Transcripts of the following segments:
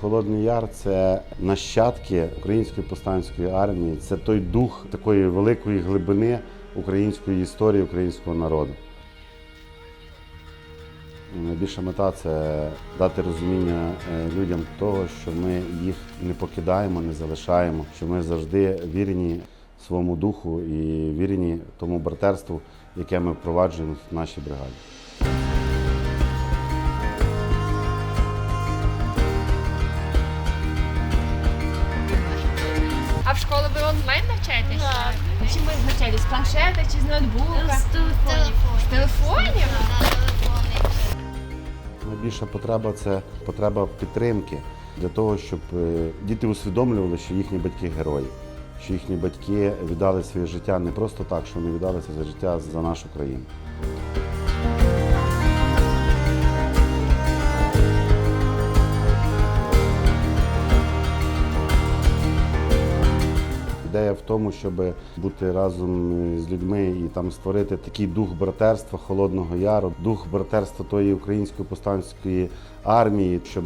Холодний Яр це нащадки української повстанської армії. Це той дух такої великої глибини української історії, українського народу. Найбільша мета це дати розуміння е, людям того, що ми їх не покидаємо, не залишаємо, що ми завжди вірені своєму духу і вірені тому братерству, яке ми впроваджуємо в нашій бригаді. Онлайн навчаєтесь? Так. Чим ви навчаєтесь? З планшета чи з ноутбука? З телефонів. З телефонів? Найбільша потреба це потреба підтримки для того, щоб е, діти усвідомлювали, що їхні батьки герої, що їхні батьки віддали своє життя не просто так, що вони віддали своє життя за нашу країну. В тому, щоб бути разом з людьми і там створити такий дух братерства холодного яру, дух братерства тої української повстанської армії, щоб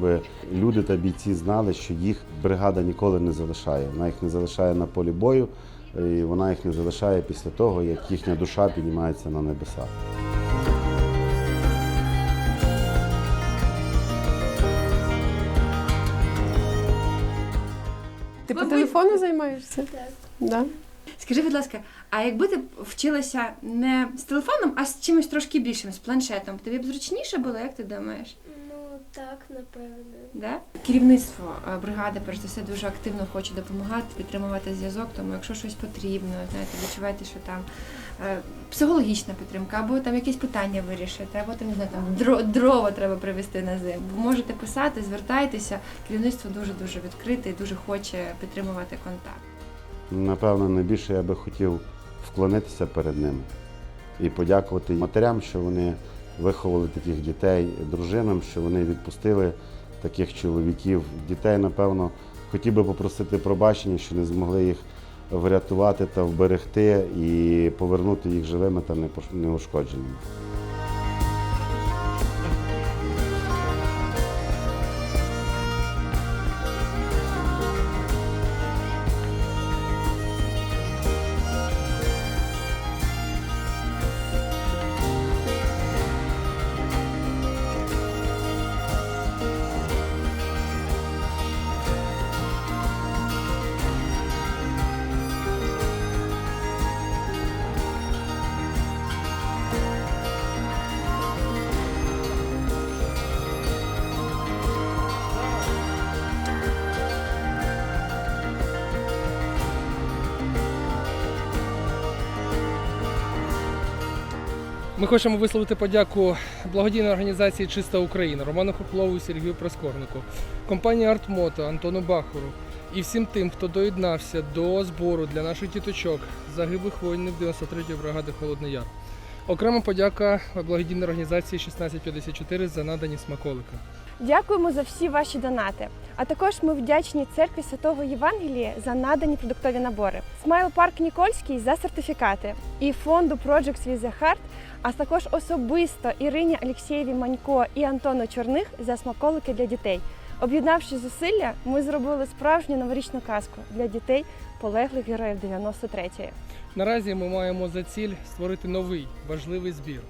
люди та бійці знали, що їх бригада ніколи не залишає. Вона їх не залишає на полі бою, і вона їх не залишає після того, як їхня душа піднімається на небеса. По телефону займаєшся? Так. Да. Скажи, будь ласка, а якби ти вчилася не з телефоном, а з чимось трошки більшим, з планшетом, тобі б зручніше було, як ти думаєш? Так, напевно. Да? Керівництво е, бригади, перш за все, дуже активно хоче допомагати, підтримувати зв'язок. Тому якщо щось потрібно, знаєте, відчуваєте, що там е, психологічна підтримка, або там якісь питання вирішити, або там не знаю, там дрова треба привезти на зиму. Можете писати, звертайтеся. Керівництво дуже дуже відкрите і дуже хоче підтримувати контакт. Напевно, найбільше я би хотів вклонитися перед ними і подякувати матерям, що вони виховали таких дітей, дружинам, що вони відпустили таких чоловіків. Дітей, напевно, хотів би попросити пробачення, що не змогли їх врятувати та вберегти і повернути їх живими та неушкодженими. Ми хочемо висловити подяку благодійної організації Чиста Україна Роману Хоплову Сергію Проскорнику, компанії Артмото Антону Бахуру і всім тим, хто доєднався до збору для наших діточок загиблих воїнів 93-ї бригади Холодний Яр. Окрема подяка благодійній організації 1654 за надані смаколики. Дякуємо за всі ваші донати. А також ми вдячні церкві Святого Євангелія за надані продуктові набори. Смайл Парк Нікольський за сертифікати і фонду Projects with the Heart, а також особисто Ірині Алексєєві Манько і Антону Чорних за смаколики для дітей. Об'єднавши зусилля, ми зробили справжню новорічну казку для дітей полеглих героїв 93-ї. Наразі ми маємо за ціль створити новий важливий збір.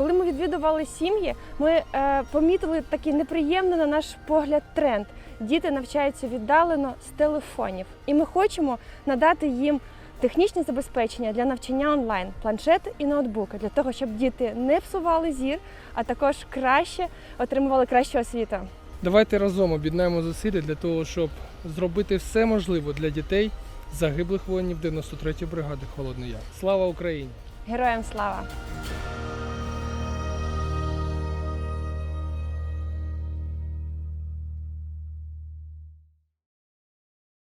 Коли ми відвідували сім'ї, ми е, помітили такий неприємний на наш погляд тренд. Діти навчаються віддалено з телефонів, і ми хочемо надати їм технічне забезпечення для навчання онлайн, планшети і ноутбуки, для того, щоб діти не псували зір, а також краще отримували кращу освіту. Давайте разом об'єднаємо зусилля для того, щоб зробити все можливе для дітей загиблих воїнів 93-ї бригади Холодний Яр. Слава Україні! Героям слава!